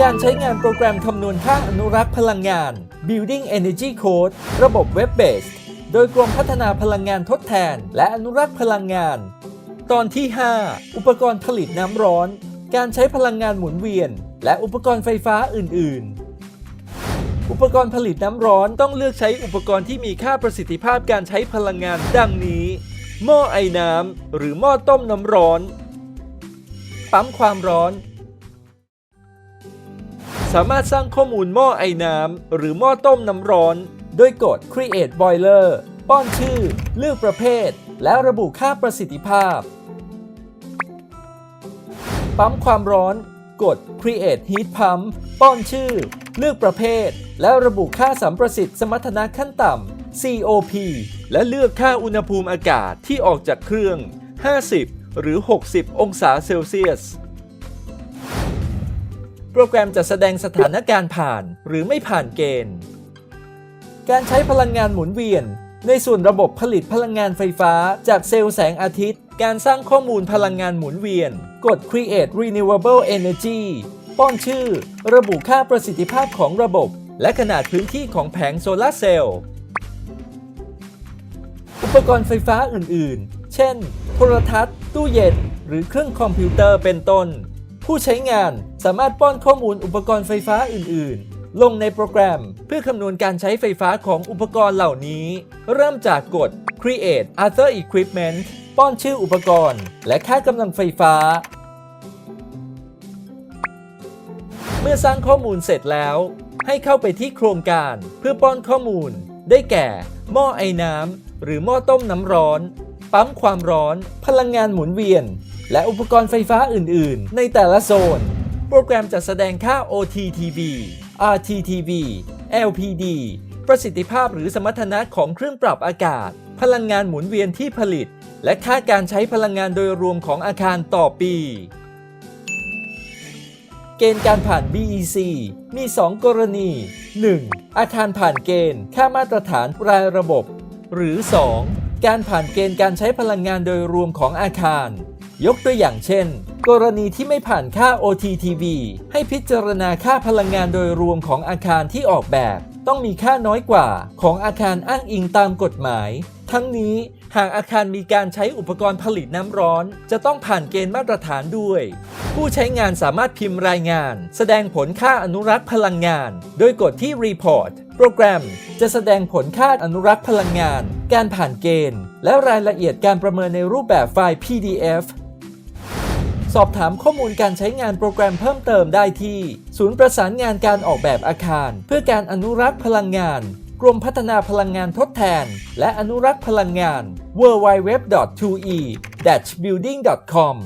การใช้งานโปรแกรมคำนวณค่าอนุรักษ์พลังงาน Building Energy Code ระบบ Web Based โดยกรมพัฒนาพลังงานทดแทน และอนุรักษ์พลังงาน ตอนที่ 5 อุปกรณ์ผลิตน้ำร้อน การใช้พลังงานหมุนเวียน และอุปกรณ์ไฟฟ้าอื่น ๆ อุปกรณ์ผลิตน้ำร้อนต้องเลือกใช้อุปกรณ์ที่มีค่าประสิทธิภาพการใช้พลังงานดังนี้ หม้อไอน้ำหรือหม้อต้มน้ำร้อน ปั๊มความร้อน สามารถสร้างข้อมูลหม้อไอ้น้ำหรือหม้อต้มน้ำร้อน โดยกด create boiler ป้อนชื่อ เลือกประเภท แล้วระบุค่าประสิทธิภาพ ปั๊มความร้อน กด create heat pump ป้อนชื่อ เลือกประเภท แล้วระบุค่าสัมประสิทธิ์สมรรถนะขั้นต่ำ COP และเลือกค่าอุณหภูมิอากาศที่ออกจากเครื่อง 50 หรือ 60 องศาเซลเซียส โปรแกรมจะแสดงสถานการณ์ผ่านหรือไม่ผ่านเกณฑ์ การใช้พลังงานหมุนเวียน ในส่วนระบบผลิตพลังงานไฟฟ้าจากเซลล์แสงอาทิตย์ การสร้างข้อมูลพลังงานหมุนเวียน กด create renewable energy ป้อนชื่อ ระบุค่าประสิทธิภาพของระบบ และขนาดพื้นที่ของแผงโซลาร์เซลล์ อุปกรณ์ไฟฟ้าอื่น ๆ เช่น โทรทัศน์ ตู้เย็น หรือเครื่องคอมพิวเตอร์เป็นต้น ผู้ใช้งานสามารถป้อนข้อมูลอุปกรณ์ไฟฟ้าอื่น ๆ ลงในโปรแกรม เพื่อคำนวณการใช้ไฟฟ้าของอุปกรณ์เหล่านี้ เริ่มจากกด create other equipment ป้อนชื่ออุปกรณ์ และค่ากำลังไฟฟ้า เมื่อสร้างข้อมูลเสร็จแล้ว ให้เข้าไปที่โครงการเพื่อป้อนข้อมูล ได้แก่ หม้อไอ้น้ำหรือหม้อต้มน้ำร้อน ปั๊มความร้อน พลังงานหมุนเวียน และอุปกรณ์ไฟฟ้าอื่น ๆ ในแต่ละโซน โปรแกรมจะแสดงค่า OTTV RTTV LPD ประสิทธิภาพหรือสมรรถนะของเครื่องปรับอากาศ พลังงานหมุนเวียนที่ผลิต และค่าการใช้พลังงานโดยรวมของอาคารต่อปี เกณฑ์การผ่าน BEC มี 2 กรณี 1. อาคารผ่านเกณฑ์ ค่ามาตรฐานรายระบบ หรือ 2. การผ่านเกณฑ์การใช้พลังงานโดยรวมของอาคาร ยกตัวอย่างเช่น กรณีที่ไม่ผ่านค่า OTTV ให้พิจารณาค่าพลังงานโดยรวมของอาคารที่ออกแบบ ต้องมีค่าน้อยกว่าของอาคารอ้างอิงตามกฎหมาย ทั้งนี้ หากอาคารมีการใช้อุปกรณ์ผลิตน้ำร้อน จะต้องผ่านเกณฑ์มาตรฐานด้วย ผู้ใช้งานสามารถพิมพ์รายงาน แสดงผลค่าอนุรักษ์พลังงาน โดยกดที่ Report โปรแกรมจะแสดงผลค่าอนุรักษ์พลังงาน การผ่านเกณฑ์ และรายละเอียดการประเมินในรูปแบบไฟล์ PDF สอบถามข้อมูลการใช้งานโปรแกรมเพิ่มเติมได้ที่ ศูนย์ประสานงานการออกแบบอาคาร เพื่อการอนุรักษ์พลังงาน รมพัฒนาพลังงานทดแทน และอนุรักษ์พลังงาน www.2e-building.com